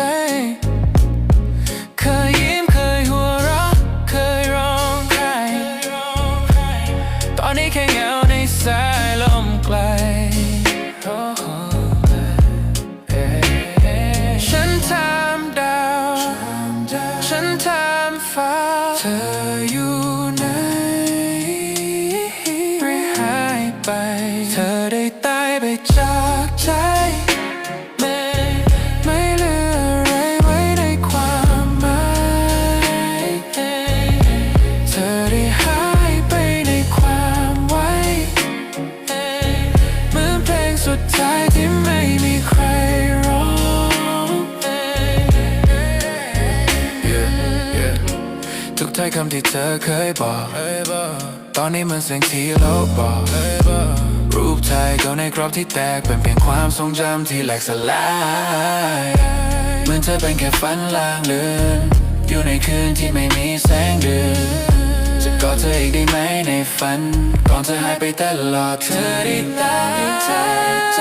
ใจเคยยิ้มเคยหัวเราะเคยร้องไห้ตอนนี้แค่เหงาในสายลมไกลฉันทำดาวฉันทำฟ้าเธออยู่ไหนหรือหายไป เธอได้ตายไปจากใจ ถ้อยคำที่เธอเคยบอก ตอนนี้มันเสียงที่ลบบอก รูปถ่ายก็ในกรอบที่แตกเป็นเพียงความทรงจำที่แหลกสลายเหมือนเธอเป็นแค่ฝันลางเลือนอยู่ในคืนที่ไม่มีแสงเดือนจะกอดเธออีกได้ไหมในฝันก่อนเธอหายไปตลอดเธอได้ตายใจ